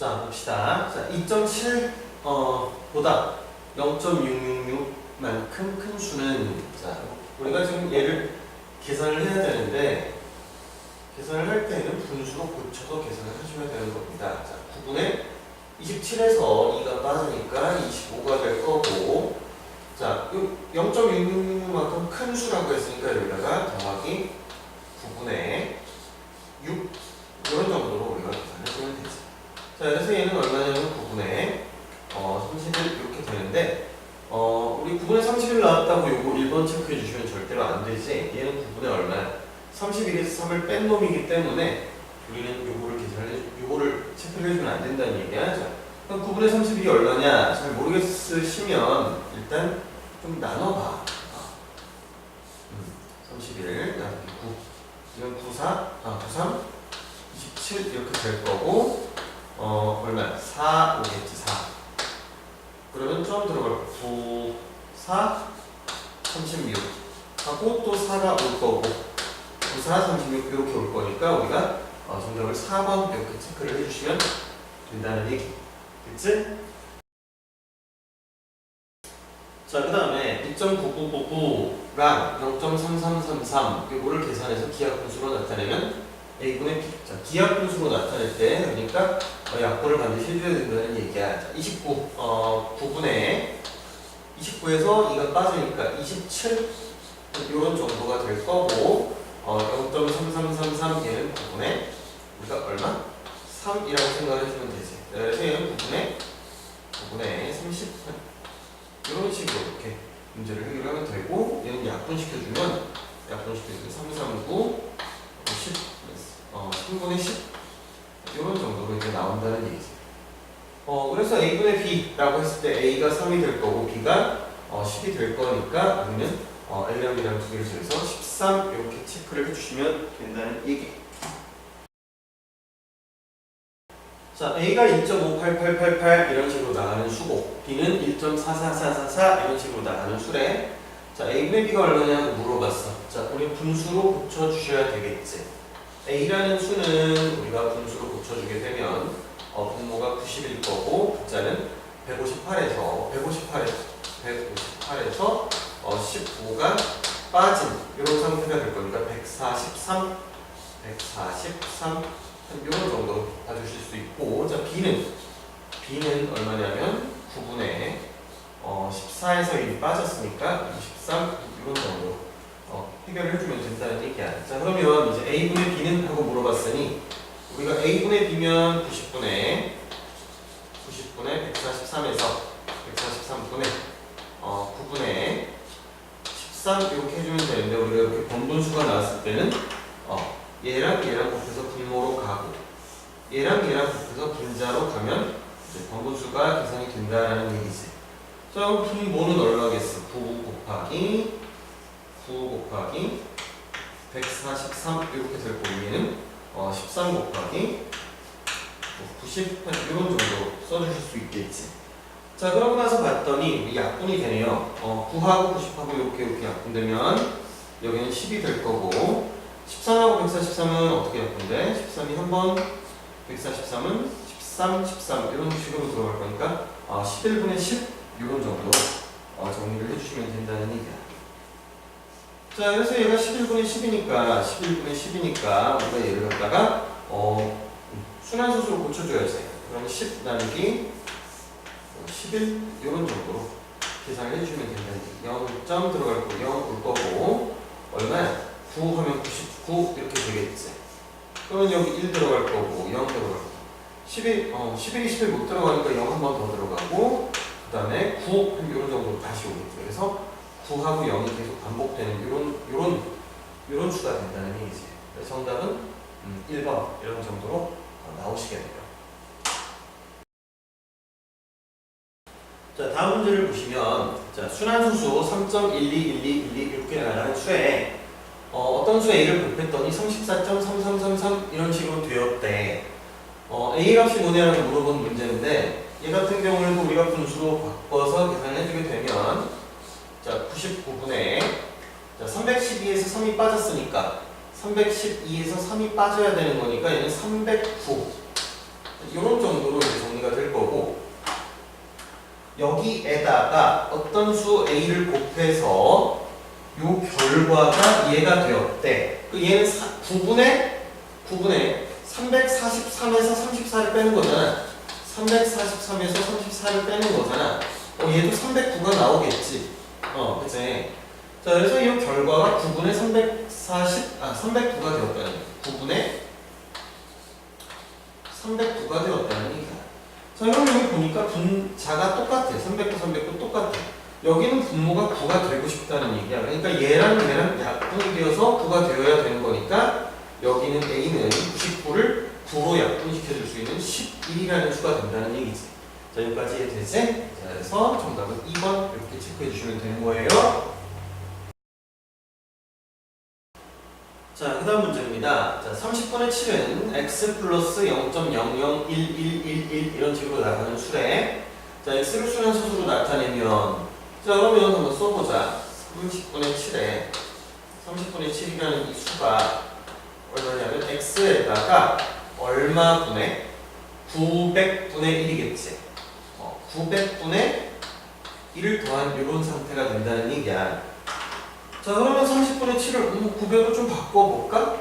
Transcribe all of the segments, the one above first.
자, 봅시다. 자, 2.7 어, 보다 0.666만큼 큰 수는 자, 우리가 지금 얘를 계산을 해야 되는데 계산을 할 때는 분수로 고쳐서 계산을 해주면 되는 겁니다. 자, 9분의 27에서 2가 빠지니까 25가 될 거고 자, 0.666만큼 큰 수라고 했으니까 여기다가 더하기 9분의 6 이런 정도로 우리가. 자, 그래서 얘는 얼마냐면 9분의 어, 31 이렇게 되는데 어, 우리 9분의 31 나왔다고 요거 1번 체크해 주시면 절대로 안 되지. 얘는 9분의 얼마야? 31에서 3을 뺀 놈이기 때문에 우리는 요거를 계산해 요거를 체크해 주면 안 된다는 얘기야. 자, 그럼 9분의 31이 얼마냐? 잘 모르겠으시면 일단 좀 나눠봐. 어. 음, 31 나누기 9 이건 94, 아 93, 27 이렇게 될 거고 어 얼마? 4 오겠지 4 그러면 처음 들어갈 거 9, 4, 36 하고 또 4가 올 거고 9, 4, 36 이렇게 올 거니까 우리가 어, 정답을 4번 이렇게 체크를 해주시면 된다는 얘기 됐지? 자, 그 다음에 2.9999랑 0.3333 이거를 계산해서 기하 분수로 나타내면 A분의. 자, 기하 분수로 나타낼 때 그러니까 어, 약분을 반드시 해줘야 된다는 얘기야. 자, 29, 어, 9분의 29에서 2가 빠지니까 27 이런 정도가 될 거고 어, 0.3333 얘는 9분의 우리가 얼마? 3이라고 생각을 해주면 되지. 그래서 얘는 9분의 9분의 30 이런 식으로 이렇게 문제를 해결하면 되고 얘는 약분시켜주면 약분시켜주면 3, 3, 9, 10, 어, 3분의 10 이런 정도로 이제 나온다는 얘기지. 어, 그래서 A분의 B라고 했을 때 A가 3이 될 거고 B가 어, 10이 될 거니까 우리는 어, L랑 B랑 두 개를 써서 13 이렇게 체크를 해주시면 된다는 얘기. 자, A가 1.58888 이런 식으로 나가는 수고, B는 1.44444 이런 식으로 나가는 수래. 자, A분의 B가 얼마냐고 물어봤어. 자, 우리 분수로 고쳐주셔야 되겠지. A라는 수는 우리가 분수로 고쳐주게 되면 어, 분모가 90일 거고 분자는 158에서 158에서 158에서 어, 15가 빠진 이런 상태가 될 거니까 143, 143 이런 정도로 봐주실 수 있고 자 B는 B는 얼마냐면 9분의 어, 14에서 1이 빠졌으니까 23 이런 정도로 어, 해결을 해주면 된다는 얘기야. 자 그러면 이제 A분의 B는 하고 물어봤으니 우리가 A분의 B면 90분의 90분의 143에서 143분의 어, 9분의 13 이렇게 해주면 되는데 우리가 이렇게 번분수가 나왔을 때는 어, 얘랑 얘랑 곱해서 분모로 가고 얘랑 얘랑 곱해서 분자로 가면 이제 번분수가 계산이 된다라는 얘기지. 자 그럼 분모는 얼마겠어? 9 곱하기 9 곱하기 143 이렇게 될 거고 얘는 어, 13 곱하기 90 이런 정도 써주실 수 있겠지. 자 그러고 나서 봤더니 약분이 되네요. 어, 9하고 90하고 이렇게 이렇게 약분되면 여기는 10이 될 거고 13하고 143은 어떻게 약분돼? 13이 한 번, 143은 13, 13 이런 식으로 들어갈 거니까 어, 11분의 10 이런 정도 어, 정리를 해주시면 된다는 얘기야. 자, 그래서 얘가 11분의 10이니까 11분의 10이니까 우리가 얘를 갖다가 어, 순환소수로 고쳐줘야지. 그럼 10 나누기 11 이런 정도로 계산을 해주시면 된다는 얘기. 0점 들어갈 거0올 거고 얼마야? 9 하면 99 이렇게 되겠지. 그러면 여기 1 들어갈 거고 0 들어갈 거고 11, 어, 11이 11못 들어가니까 0 한 번 더 들어가고 그 다음에 9한 이런 정도로 다시 오겠죠. 그래서 9하고 0이 계속 반복되는 이런 이런 이런 수가 된다는 얘기지. 그래서 정답은 음, 1번 이런 정도로 어, 나오시게 돼요. 자 다음 문제를 보시면 자 순환수수 3.121212 이렇게 나가는 수에 어, 어떤 수 A를 곱했더니 34.3333 이런 식으로 되었대. 어, A 값이 뭐냐라고 물어본 문제인데 얘 같은 경우에도 우리가 분수로 바꿔서 계산을 해주게 되면 자 99분의 자 312에서 3이 빠졌으니까 312에서 3이 빠져야 되는 거니까 얘는 309 이런 정도로 이제 여기에다가 어떤 수 a를 곱해서 요 결과가 얘가 되었대. 그 얘는 9분의 9분의 343에서 34를 빼는 거잖아. 343에서 34를 빼는 거잖아. 어, 얘도 309가 나오겠지. 어, 그치? 자, 그래서 이 결과가 9분의 340, 아, 309가 되었다는 거야. 9분의 309가 되었다는. 자, 그럼 여기 보니까 분자가 똑같아. 309, 309 똑같아. 여기는 분모가 9가 되고 싶다는 얘기야. 그러니까 얘랑 얘랑 약분이 되어서 9가 되어야 되는 거니까 여기는 A는 99를 9로 약분시켜줄 수 있는 11이라는 수가 된다는 얘기지. 자, 여기까지 이해되지? 자, 그래서 정답은 2번 이렇게 체크해 주시면 되는 거예요. 자, 그 다음 문제입니다. 자, 30분의 7은 x 플러스 0.001111 이런 식으로 나가는 수래. 자, x를 순환소수로 나타내면 자, 그러면 한번 써보자. 30분의 7에 30분의 7이라는 이 수가 얼마냐면 x에다가 얼마 분의 900분의 1이겠지. 어, 900분의 1을 더한 이런 상태가 된다는 얘기야. 자, 그러면 30분의 7을 음, 900으로 좀 바꿔볼까?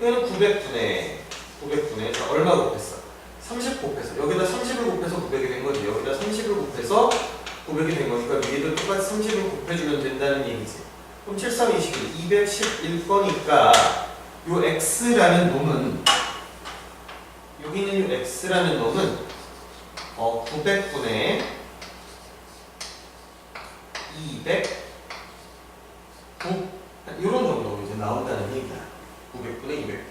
얘는 900분의 900분의 자, 얼마 곱했어? 30 곱해서 여기다 30을 곱해서 900이 된 거지. 여기다 30을 곱해서 900이 된 거니까 위에도 똑같이 30을 곱해주면 된다는 얘기지. 그럼 7, 3, 21, 211거니까 요 x라는 놈은 여기 있는 요 x라는 놈은 어 900분의 200 9 이런 정도로 이제 나온다는 얘기야. 900분의 200.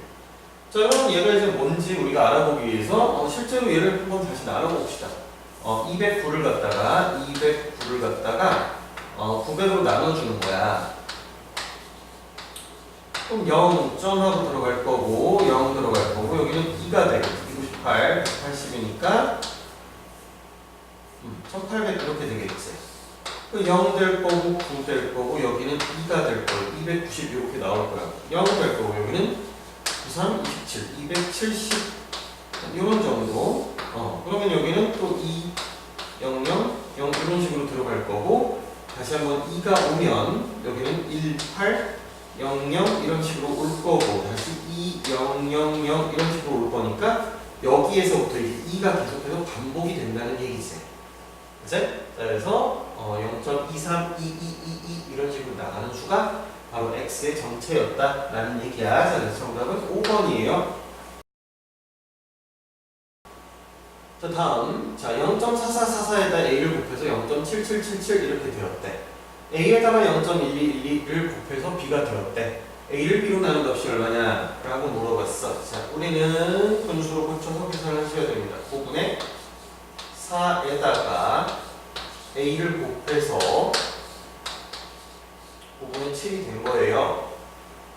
자, 그럼 얘가 이제 뭔지 우리가 알아보기 위해서 어, 실제로 얘를 한번 다시 나눠봅시다. 어, 209를 갖다가 209를 갖다가 어, 900으로 나눠주는 거야. 그럼 0 점하고 들어갈 거고 0 들어갈 거고 여기는 2가 되고 298, 180이니까 음, 1800 이렇게 되겠지. 0될 거고 9 될 거고 여기는 2가 될 거고 290 이렇게 나올 거야. 0 될 거고 여기는 93, 27, 270 이런 정도. 어 그러면 여기는 또 2, 0, 0, 0 이런 식으로 들어갈 거고 다시 한번 2가 오면 여기는 1, 8, 0, 0 이런 식으로 올 거고 다시 2, 0, 0, 0 이런 식으로 올 거니까 여기에서부터 이제 2가 계속해서 반복이 된다는 얘기지. 자, 그래서 어, 0.23222 이런 식으로 나가는 수가 바로 x의 정체였다라는 얘기야. 자, 그래서 정답은 5번이에요. 자, 다음. 자, 0.4444에다 a를 곱해서 0.7777 이렇게 되었대. a에다가 0.1212를 곱해서 b가 되었대. a를 b로 나눈 값이 얼마냐? 라고 물어봤어. 자, 우리는 분수로 고쳐서 계산을 하셔야 됩니다. 9분의 4에다가 a를 곱해서 5분의 7이 된 거예요.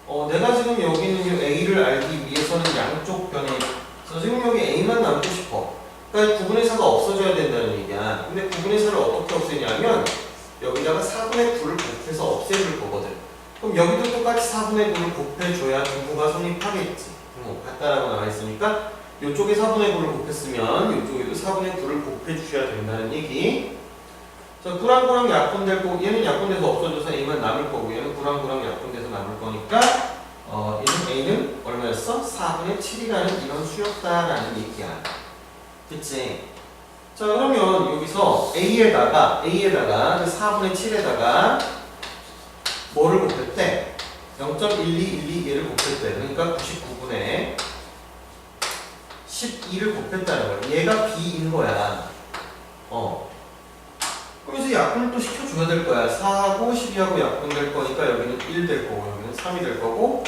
어, 내가 지금 여기 이 a를 알기 위해서는 양쪽 저 지금 여기 a만 남고 싶어. 그러니까 9분의 4가 없어져야 된다는 얘기야. 근데 9분의 4를 어떻게 없애냐면 여기다가 4분의 9를 곱해서 없애줄 거거든. 그럼 여기도 똑같이 4분의 9를 곱해줘야 분모가 성립하겠지. 분모 같다라고 나와 있으니까 이쪽에 4분의 9를 곱했으면 이쪽에도 4분의 9를 곱해 주셔야 된다는 얘기. 자, 9랑 9랑 약분될 거고 얘는 약분돼서 없어져서 A만 남을 거고 얘는 9랑 9랑 약분돼서 남을 거니까 어, 얘는 A는 얼마였어? 4분의 7이라는 이런 수였다라는 얘기야. 그치? 자, 그러면 여기서 A에다가 A에다가 그 4분의 7에다가 뭐를 곱했대? 0.1212 얘를 곱했대. 그러니까 99분의 12를 곱했다는 거야. 얘가 B인 거야. 어. 그럼 이제 약분을 또 시켜줘야 될 거야. 4하고 12하고 약분될 거니까 여기는 1 될 거고 여기는 3이 될 거고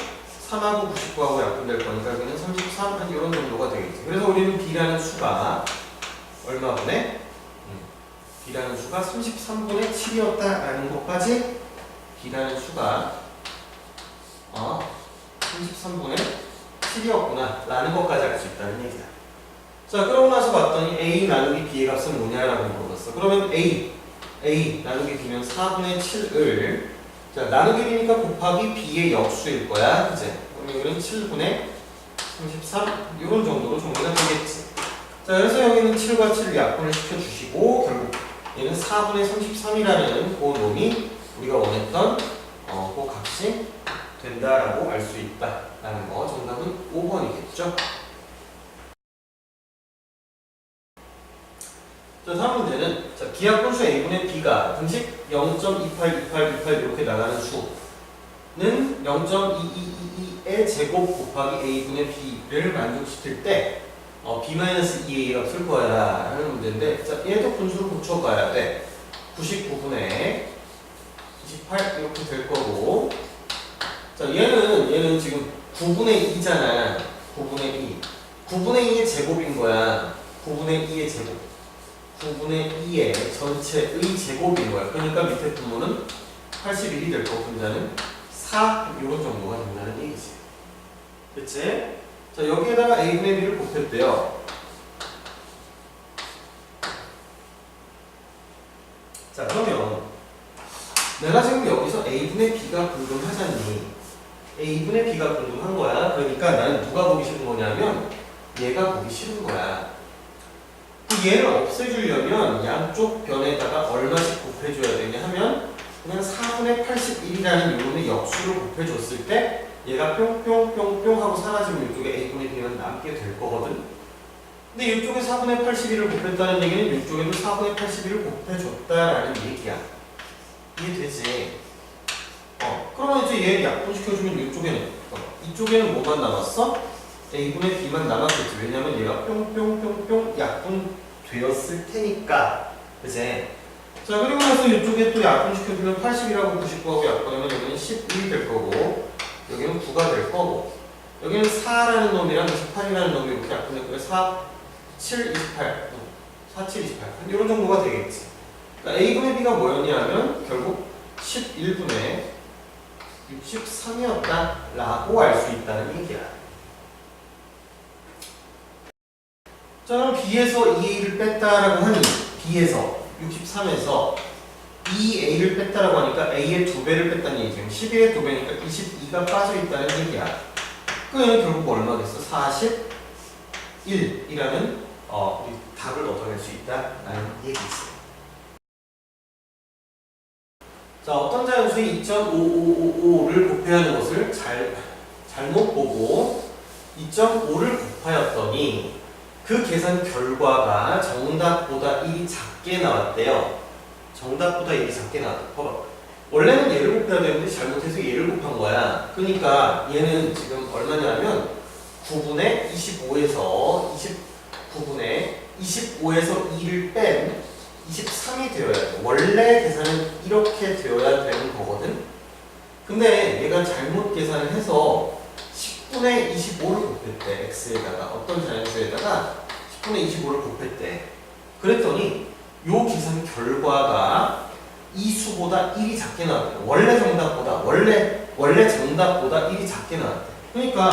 3하고 99하고 약분될 거니까 여기는 33, 한 이런 정도가 되겠지. 그래서 우리는 B라는 수가 얼마분의? 음, B라는 수가 33분의 7이었다라는 것까지 B라는 수가 어, 33분의 7이었구나 라는 것까지 알 수 있다는 얘기야. 자, 그러고 나서 봤더니 A 나누기 B의 값은 뭐냐라고 물어봤어. 그러면 A, A 나누기 B면 4분의 7을 자, 나누기 B니까 곱하기 B의 역수일 거야. 이제 그럼 여기는 7분의 33 이런 정도로 정리가 되겠지. 자, 그래서 여기는 7과 7을 약분을 시켜주시고 결국 얘는 4분의 33이라는 그 놈이 우리가 원했던 어, 그 값이 된다라고 알 수 있다 라는 거 정답은 5번이겠죠. 자, 다음 문제는 자, 기하분수 a분의 b가 등식 0.282828 이렇게 나가는 수는 0.2222의 제곱 곱하기 a분의 b를 만족시킬 때 어, b-2a가 쓸 거야 라는 문제인데 자, 얘도 분수로 붙여봐야 돼 99분의 28 이렇게 될 거고 자 얘는 얘는 지금 9분의 2잖아. 9분의 2 9분의 2의 제곱인 거야. 9분의 2의 제곱. 9분의 2의 전체의 제곱인 거야. 그러니까 밑에 분모는 81이 될 거고 분자는 4 이런 정도가 된다는 얘기지. 그치? 자 여기에다가 a분의 b를 곱했대요. 자 그러면 내가 지금 여기서 a분의 b가 궁금하잖니 a분의 b가 궁금한 거야. 그러니까 나는 누가 보기 싫은 거냐면 얘가 보기 싫은 거야. 그 얘를 없애주려면 양쪽 변에다가 얼마씩 곱해줘야 되냐 하면 그냥 4분의 81이라는 요놈의 역수를 곱해줬을 때 얘가 뿅뿅뿅뿅 하고 사라지면 이쪽에 a분의 b는 남게 될 거거든. 근데 이쪽에 4분의 81을 곱했다는 얘기는 이쪽에도 4분의 81을 곱해줬다라는 얘기야. 이해되지? 어, 그러면 이제 얘 약분시켜주면 이쪽에는 어, 이쪽에는 뭐만 남았어? a분의 b만 남았겠지. 왜냐면 얘가 뿅뿅뿅뿅 약분 되었을 테니까. 그지? 자 그리고 나서 이쪽에 또 약분시켜주면 80이라고 99하고 약분하면 여기는 11이 될 거고 여기는 9가 될 거고. 여기는 4라는 놈이랑 28이라는 놈이 이렇게 약분했고요. 4, 7, 28 4, 7, 28 이런 정도가 되겠지. 그러니까 a분의 b가 뭐였냐면 결국 11분의 63이었다 라고 알 수 있다는 얘기야. 자 그럼 b에서 2a를 뺐다라고 하니 b에서 63에서 2a를 뺐다라고 하니까 a의 두 배를 뺐다는 얘기죠 11의 두 배니까 22가 빠져 있다는 얘기야. 그 얘는 결국 얼마겠어? 41이라는 어, 답을 얻어낼 수 있다라는 얘기지 자, 어떤 자연수의 2.5555를 곱해야 하는 것을 잘, 잘못 보고 2.5를 곱하였더니 그 계산 결과가 정답보다 1이 작게 나왔대요. 정답보다 1이 작게 나왔다. 봐봐. 원래는 얘를 곱해야 되는데 잘못해서 얘를 곱한 거야. 그러니까 얘는 지금 얼마냐면 9분의 25에서 29분의 25에서 2를 뺀 23이 되어야 돼. 원래 계산은 이렇게 되어야 되는 거거든. 근데 얘가 잘못 계산을 해서 10분의 25를 곱했대. x에다가 어떤 자연수에다가 10분의 25를 곱했대. 그랬더니 요 계산 결과가 이 수보다 1이 작게 나왔대. 원래 정답보다 원래 원래 정답보다 1이 작게 나왔대. 그러니까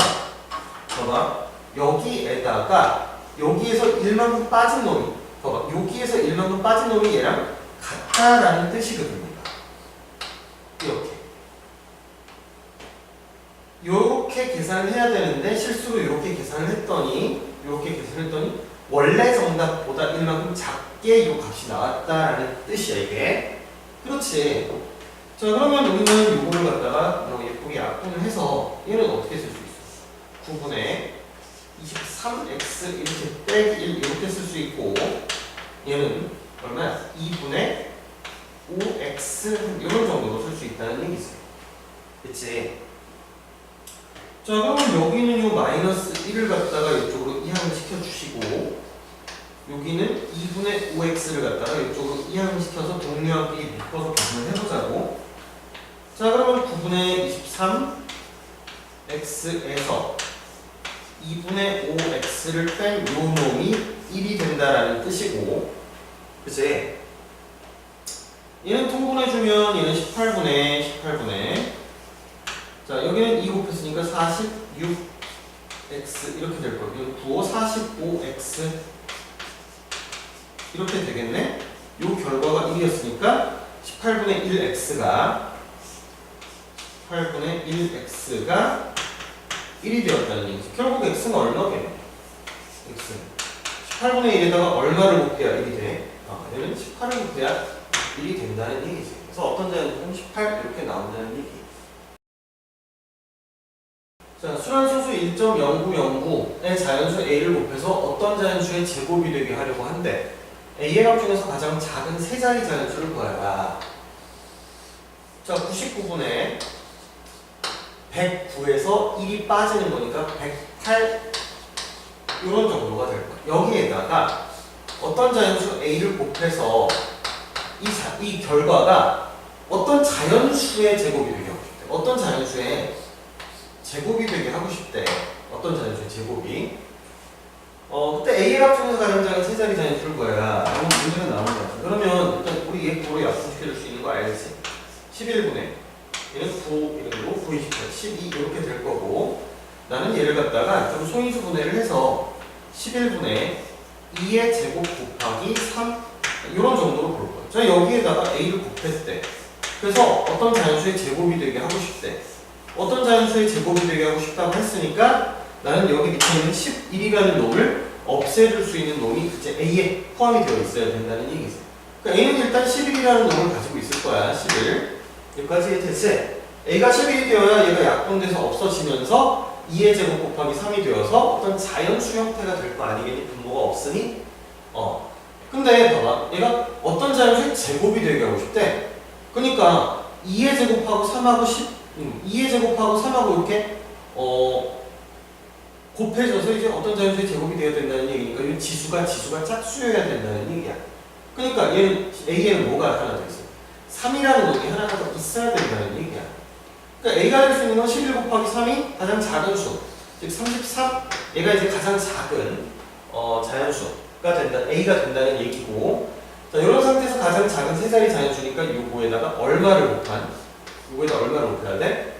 봐봐 여기에다가 여기에서 1만큼 빠진 놈이 봐봐. 여기에서 1만큼 빠진 놈이 얘랑 같다라는 뜻이거든요. 이렇게. 요렇게 계산을 해야 되는데 실수로 이렇게 계산을 했더니 이렇게 계산을 했더니 원래 정답보다 1만큼 작게 요 값이 나왔다라는 뜻이야 이게. 그렇지. 자 그러면 우리는 요거를 갖다가 뭐 예쁘게 약분을 해서 얘는 어떻게 쓸 수 있어? 9분의 23x 이렇게 빼기 1 이렇게 쓸 수 있고 얘는 얼마야? 2분의 5x 이런 정도로 쓸 수 있다는 얘기지 그치? 자 그러면 여기는 요 마이너스 1을 갖다가 이쪽으로 이항을 시켜주시고 여기는 2분의 5x를 갖다가 이쪽으로 이항을 시켜서 동료함끼리 묶어서 계산을 해보자고 자 그러면 9분의 23x에서 2분의 5x를 뺀 요 놈이 1이 된다라는 뜻이고 그치? 얘는 통분해주면 얘는 18분의 18분의. 자 여기는 2 곱했으니까 46x 이렇게 될 거예요. 이건 9, 45x 이렇게 되겠네? 요 결과가 1이었으니까 18분의 1x가 18분의 1x가 1이 되었다는 얘기죠. 결국 x는 얼마겠네? x는 18분의 1에다가 얼마를 곱해야 1이 돼? 어, 얘는 18을 곱해야 1이 된다는 얘기지. 그래서 어떤 자연수는 18 이렇게 나온다는 얘기. 자, 순환소수 1.0909의 자연수 A를 곱해서 어떤 자연수의 제곱이 되게 하려고 한대. A의 값 중에서 가장 작은 세 자리 자연수를 구하라. 자, 99분에 109에서 1이 빠지는 거니까 108 이런 정도가 될 거야. 여기에다가 어떤 자연수 A를 곱해서 이, 자, 이 결과가 어떤 자연수의 제곱이 되게 하고 싶대. 어떤 자연수의 제곱이 되게 하고 싶대. 어떤 자연수의 제곱이. 어, 그때 A의 값 중에서 가장 작은 세 자리 자연수를 구해라. 이런 문제가 나오는 거야. 그러면 일단 우리 얘 도로 약분시켜줄 수 있는 거 알지? 11분의 얘는 9, 이런 거 9, 28, 12 이렇게 될 거고 나는 얘를 갖다가 좀 소인수 분해를 해서 11분의 2의 제곱 곱하기 3 이런 정도로 볼 거예요. 자 여기에다가 a를 곱했을 때 그래서 어떤 자연수의 제곱이 되게 하고 싶대. 어떤 자연수의 제곱이 되게 하고 싶다고 했으니까 나는 여기 밑에 있는 11이라는 놈을 없애줄 수 있는 놈이 이제 a에 포함이 되어 있어야 된다는 얘기죠. 그러니까 a는 일단 11이라는 놈을 가지고 있을 거야. 11. 여기까지 됐지? a가 11이 되어야 얘가 약분돼서 없어지면서 2의 제곱 곱하기 3이 되어서 어떤 자연수 형태가 될 거 아니겠니? 분모가 없으니? 어. 근데 봐봐. 얘가 어떤 자연수의 제곱이 되게 하고 싶대. 그러니까 2의 제곱하고 3하고 10, 음, 2의 제곱하고 3하고 이렇게 어 곱해져서 이제 어떤 자연수의 제곱이 되어야 된다는 얘기니까 이 지수가 지수가 짝수여야 된다는 얘기야. 그러니까 얘는 A에는 뭐가 더 있어? 3이라는 놈이 하나가 더 있어야 된다는 얘기야. 그러니까 A가 될 수 있는 건 11 곱하기 3이 가장 작은 수, 즉 33. 얘가 이제 가장 작은 어, 자연수가 된다, A가 된다는 얘기고. 자, 이런 상태에서 가장 작은 세 자리 자연수니까 요거에다가 얼마를 곱한? 요거에다 얼마를 곱해야 돼?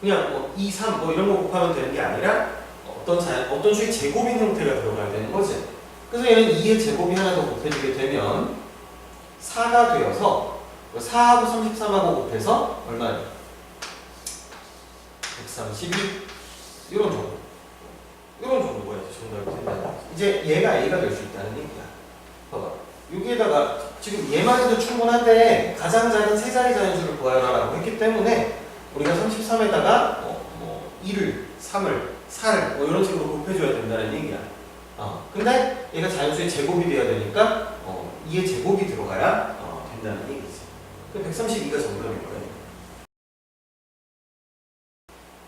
그냥 뭐 2, 3, 뭐 이런 거 곱하면 되는 게 아니라 어떤 자, 어떤 수의 제곱인 형태가 들어가야 되는 거지. 그래서 얘는 2의 제곱이 하나 더 곱해지게 되면 4가 되어서 4하고 33하고 곱해서 얼마냐? 132 이런 정도. 이런 정도가 이제 정답이 된다 이제 얘가 A가 될 수 있다는 얘기야. 봐봐. 여기에다가 지금 얘만 해도 충분한데 가장 작은 세 자리 자연수를 구하라라고 했기 때문에 우리가 33에다가 뭐, 뭐 1을 3을 4를 뭐 이런 식으로 곱해줘야 된다는 얘기야. 어, 근데 얘가 자연수의 제곱이 돼야 되니까 어, 2의 제곱이 들어가야 어, 된다는 얘기지. 그 132가 정답일 거예요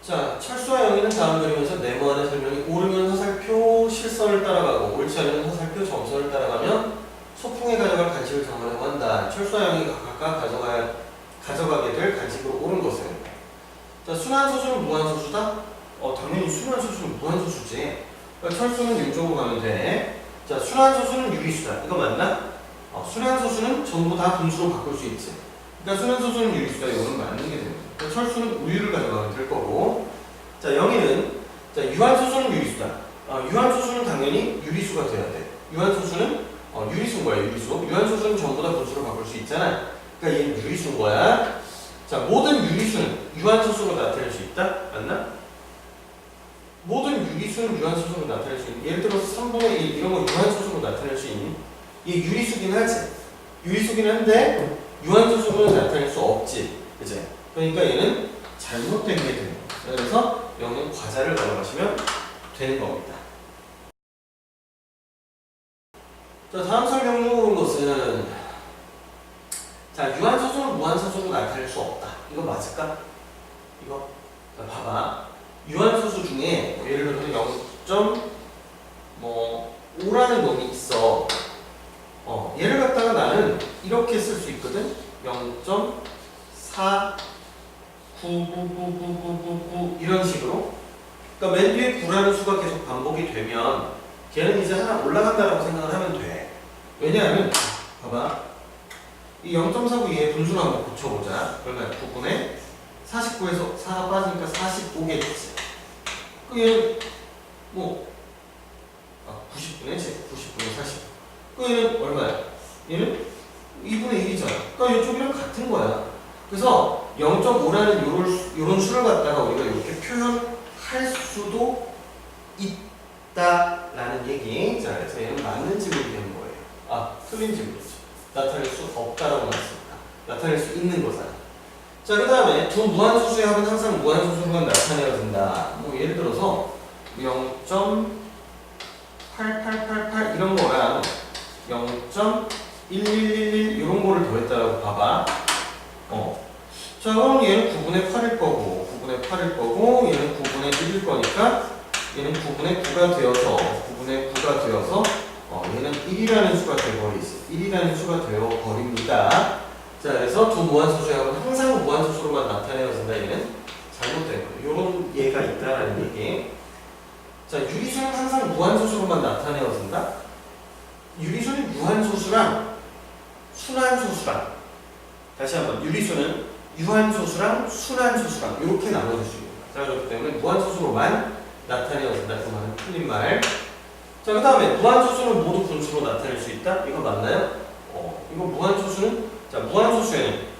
자, 철수와 영희는 다음 그림에서 네모 안의 설명이 오르면 화살표 실선을 따라가고 옳지 않으면 화살표 점선을 따라가면 소풍에 가져갈 간식을 정하려고 한다. 철수와 영희가 각각 가져가야, 가져가게 될 간식으로 옳은 것은 자, 순환소수는 무한소수다? 어, 당연히 순환소수는 무한소수지. 그러니까 철수는 이쪽으로 가면 돼. 자, 순환소수는 유리수다. 이거 맞나? 어, 순환소수는 전부 다 분수로 바꿀 수 있지. 그러니까 순환소수는 유리수다. 이거는 맞는 게 됩니다. 그러니까 철수는 우유를 가져가면 될 거고. 자 영희는 자 유한소수는 유리수다 아, 유한소수는 당연히 유리수가 돼야 돼. 유한소수는 어, 유리수인 거야 유리수. 유한소수는 전부 다 분수로 바꿀 수 있잖아 그러니까 얘는 유리수인 거야. 자 모든 유리수는 유한소수로 나타낼 수 있다? 맞나? 모든 유리수는 유한소수로 나타낼 수 있는 예를 들어서 3분의 1 이런 거 유한소수로 나타낼 수 있는 얘 유리수긴 하지. 유리수긴 한데 유한소수로 나타낼 수 없지 그치? 그러니까 얘는 잘못된 게 되는 거예요. 그래서 영은 과자를 가져가시면 되는 겁니다. 자, 다음 설명으로 온 것은 자, 유한소수는 무한소수로 나타낼 수 없다. 이거 맞을까? 이거? 자, 봐봐. 유한소수 중에 뭐 예를 들어서 0.뭐 5라는 놈이 있어. 어, 얘를 갖다가 나는 이렇게 쓸 수 있거든. 0.4 9999999 이런 식으로 그러니까 맨 뒤에 9라는 수가 계속 반복이 되면 걔는 이제 하나 올라간다라고 생각을 하면 돼 왜냐하면 봐봐 이 0.49얘 분수를 한번 고쳐보자 그러면 9분의 49에서 4가 빠지니까 45겠지 그 얘는 뭐 아, 90분의 제 90분의 40. 그 얘는 얼마야? 얘는 2분의 1이잖아. 그러니까 이쪽이랑 같은 거야. 그래서 0.5라는 요런, 요런 수를 갖다가 우리가 이렇게 표현할 수도 있다라는 얘기. 자, 그래서 얘는 맞는 지문이 되는 거예요. 아, 틀린 질문이죠. 나타낼 수 없다라고 나왔습니다. 나타낼 수 있는 거잖아. 자, 그 다음에 두 무한소수의 합은 항상 무한소수로만 나타내어진다. 뭐 예를 들어서 0.8888 이런 거랑 0.1111 이런 거를 더했다라고 봐봐. 어. 자, 그럼 얘는 9분의 8일 거고, 9분의 8일 거고, 얘는 9분의 1일 거니까 얘는 9분의 9가 되어서 9분의 9가 되어서 어, 얘는 1이라는 수가 되어버리지 1이라는 수가 되어버립니다. 자 그래서 두 무한소수의 합은 항상 무한소수로만 나타내어진다 얘는. 잘못된 거예요. 요런 얘가 있다라는 얘기. 자 유리수는 항상 무한소수로만 나타내어진다. 유리수는 유한소수랑 순한소수랑 다시 한번 유리수는 유한소수랑 순한소수랑 이렇게 나눠질 수 있습니다 자 그렇기 때문에 무한소수로만 나타내어진다 그 말은 틀린 말 자, 그 다음에 무한소수는 모두 분수로 나타낼 수 있다? 이거 맞나요? 어, 이거 무한소수는, 자, 무한소수에는,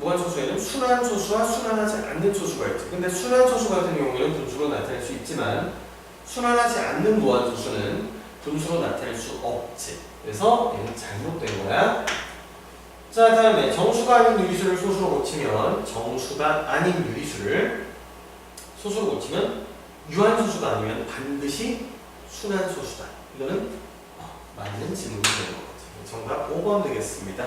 무한소수에는 순환소수와 순환하지 않는 소수가 있지. 근데 순환소수 같은 경우에는 분수로 나타낼 수 있지만, 순환하지 않는 무한소수는 분수로 나타낼 수 없지. 그래서 얘는 잘못된 거야. 자, 다음에 정수가 아닌 유리수를 소수로 고치면, 정수가 아닌 유리수를 소수로 고치면, 유한소수가 아니면 반드시 순환소수다. 이거는 어, 맞는 질문이 되는 것 같아요. 정답 5번 되겠습니다.